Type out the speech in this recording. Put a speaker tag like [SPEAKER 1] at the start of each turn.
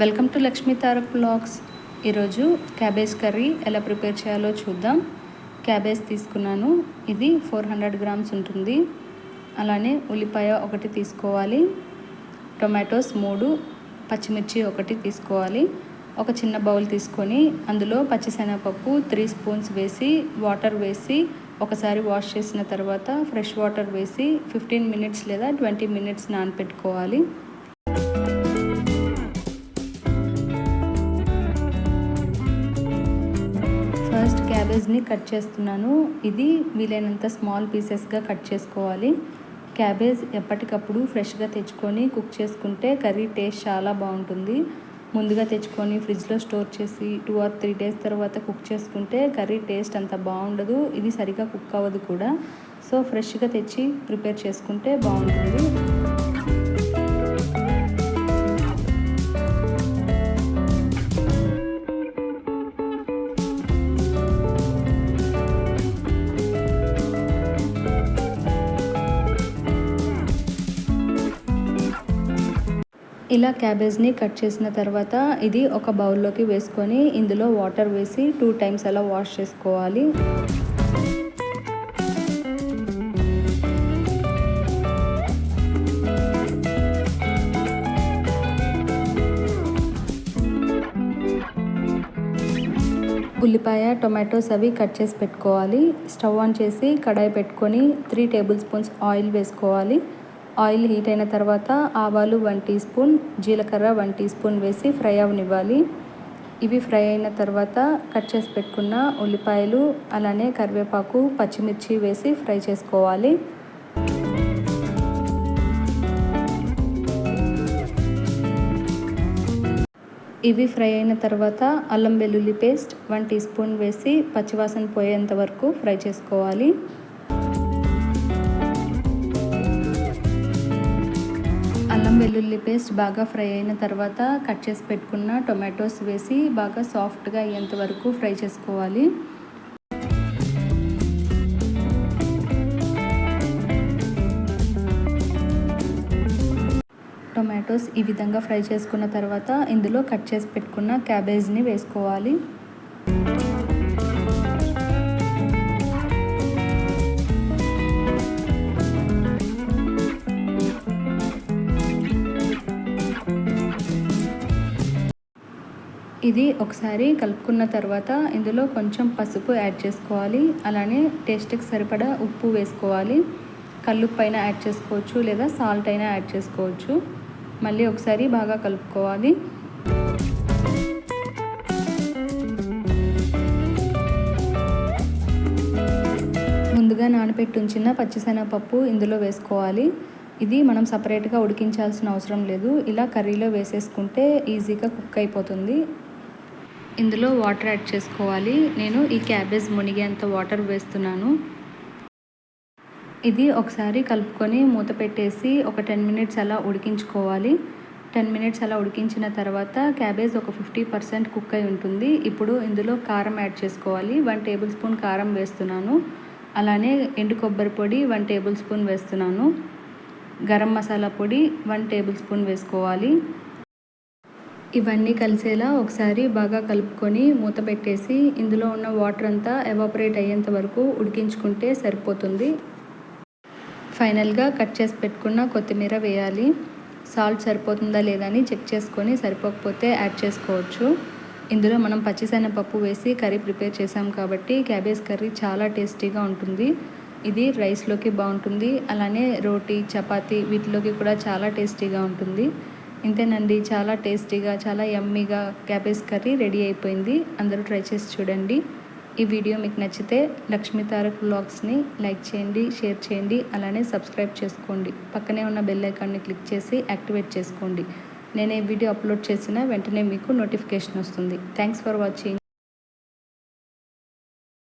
[SPEAKER 1] Welcome to Lakshmi Tarak blogs. ఈరోజు cabbage curry ఎలా prepare చేయాలో చూద్దాం. క్యాబేజ్ తీసుకున్నాను. ఇది ఫోర్ హండ్రెడ్ గ్రామ్స్ ఉంటుంది. అలానే ఉల్లిపాయ ఒకటి తీసుకోవాలి. టొమాటోస్ మూడు పచ్చిమిర్చి ఒకటి తీసుకోవాలి. ఒక చిన్న బౌల్ తీసుకొని అందులో పచ్చిశనగపప్పు త్రీ స్పూన్స్ వేసి వాటర్ వేసి ఒకసారి వాష్ చేసిన తర్వాత ఫ్రెష్ వాటర్ వేసి ఫిఫ్టీన్ మినిట్స్ లేదా ట్వంటీ మినిట్స్ నానపెట్టుకోవాలి. ఫస్ట్ క్యాబేజ్ని కట్ చేస్తున్నాను. ఇది వీలైనంత స్మాల్ పీసెస్గా కట్ చేసుకోవాలి. క్యాబేజ్ ఎప్పటికప్పుడు ఫ్రెష్గా తెచ్చుకొని కుక్ చేసుకుంటే కర్రీ టేస్ట్ చాలా బాగుంటుంది. ముందుగా తెచ్చుకొని ఫ్రిడ్జ్లో స్టోర్ చేసి టూ ఆర్ త్రీ డేస్ తర్వాత కుక్ చేసుకుంటే కర్రీ టేస్ట్ అంత బాగుండదు. ఇది సరిగా కుక్ అవ్వదు కూడా. సో ఫ్రెష్గా తెచ్చి ప్రిపేర్ చేసుకుంటే బాగుంటుంది. ఇలా క్యాబేజ్ని కట్ చేసిన తర్వాత ఇది ఒక బౌల్లోకి వేసుకొని ఇందులో వాటర్ వేసి టూ టైమ్స్ అలా వాష్ చేసుకోవాలి. ఉల్లిపాయ టొమాటోస్ అవి కట్ చేసి పెట్టుకోవాలి. స్టవ్ ఆన్ చేసి కడాయి పెట్టుకొని త్రీ టేబుల్ స్పూన్స్ ఆయిల్ వేసుకోవాలి. ఆయిల్ హీట్ అయిన తర్వాత ఆవాలు వన్ టీ స్పూన్ జీలకర్ర వన్ టీ స్పూన్ వేసి ఫ్రై అవనివ్వాలి. ఇవి ఫ్రై అయిన తర్వాత కట్ చేసి పెట్టుకున్న ఉల్లిపాయలు అలానే కరివేపాకు పచ్చిమిర్చి వేసి ఫ్రై చేసుకోవాలి. ఇవి ఫ్రై అయిన తర్వాత అల్లం వెల్లుల్లి పేస్ట్ వన్ టీ స్పూన్ వేసి పచ్చివాసన పోయేంత వరకు ఫ్రై చేసుకోవాలి. వెల్లుల్లి పేస్ట్ బాగా ఫ్రై అయిన తర్వాత కట్ చేసి పెట్టుకున్న టొమాటోస్ వేసి బాగా సాఫ్ట్గా అయ్యేంత వరకు ఫ్రై చేసుకోవాలి. టొమాటోస్ ఈ విధంగా ఫ్రై చేసుకున్న తర్వాత ఇందులో కట్ చేసి పెట్టుకున్న క్యాబేజ్ని వేసుకోవాలి. ఇది ఒకసారి కలుపుకున్న తర్వాత ఇందులో కొంచెం పసుపు యాడ్ చేసుకోవాలి. అలానే టేస్ట్కి సరిపడా ఉప్పు వేసుకోవాలి. కల్లుప్పు అయినా యాడ్ చేసుకోవచ్చు లేదా సాల్ట్ అయినా యాడ్ చేసుకోవచ్చు. మళ్ళీ ఒకసారి బాగా కలుపుకోవాలి. ముందుగా నానబెట్టి ఉంచిన పచ్చిశనగపప్పు ఇందులో వేసుకోవాలి. ఇది మనం సపరేట్గా ఉడికించాల్సిన అవసరం లేదు. ఇలా కర్రీలో వేసేసుకుంటే ఈజీగా కుక్ అయిపోతుంది. ఇందులో వాటర్ యాడ్ చేసుకోవాలి. నేను ఈ క్యాబేజ్ మునిగేంత వాటర్ వేస్తున్నాను. ఇది ఒకసారి కలుపుకొని మూత పెట్టేసి ఒక టెన్ మినిట్స్ అలా ఉడికించుకోవాలి. టెన్ మినిట్స్ అలా ఉడికించిన తర్వాత క్యాబేజ్ ఒక ఫిఫ్టీ పర్సెంట్ కుక్ అయి ఉంటుంది. ఇప్పుడు ఇందులో కారం యాడ్ చేసుకోవాలి. వన్ టేబుల్ స్పూన్ కారం వేస్తున్నాను. అలానే ఎండు కొబ్బరి పొడి వన్ టేబుల్ స్పూన్ వేస్తున్నాను. గరం మసాలా పొడి వన్ టేబుల్ స్పూన్ వేసుకోవాలి. ఇవన్నీ కలిసేలా ఒకసారి బాగా కలుపుకొని మూత పెట్టేసి ఇందులో ఉన్న వాటర్ అంతా ఎవాపరేట్ అయ్యేంత వరకు ఉడికించుకుంటే సరిపోతుంది. ఫైనల్గా కట్ చేసి పెట్టుకున్న కొత్తిమీర వేయాలి. సాల్ట్ సరిపోతుందా లేదా అని చెక్ చేసుకొని సరిపోకపోతే యాడ్ చేసుకోవచ్చు. ఇందులో మనం పచ్చిశనగపప్పు వేసి కర్రీ ప్రిపేర్ చేసాం కాబట్టి క్యాబేజ్ కర్రీ చాలా టేస్టీగా ఉంటుంది. ఇది రైస్లోకి బాగుంటుంది. అలానే రోటీ చపాతీ వీటిలోకి కూడా చాలా టేస్టీగా ఉంటుంది. ఇంతేనండి చాలా టేస్టీగా చాలా యమ్మీగా క్యాబేజ్ కర్రీ రెడీ అయిపోయింది. అందరూ ట్రై చేసి చూడండి. ఈ వీడియో మీకు నచ్చితే లక్ష్మీ తారక్ బ్లాగ్స్ని లైక్ చేయండి షేర్ చేయండి అలానే సబ్స్క్రైబ్ చేసుకోండి. పక్కనే ఉన్న బెల్ ఐకాన్ని క్లిక్ చేసి యాక్టివేట్ చేసుకోండి. నేను ఈ వీడియో అప్లోడ్ చేసిన వెంటనే మీకు నోటిఫికేషన్ వస్తుంది. Thanks for watching.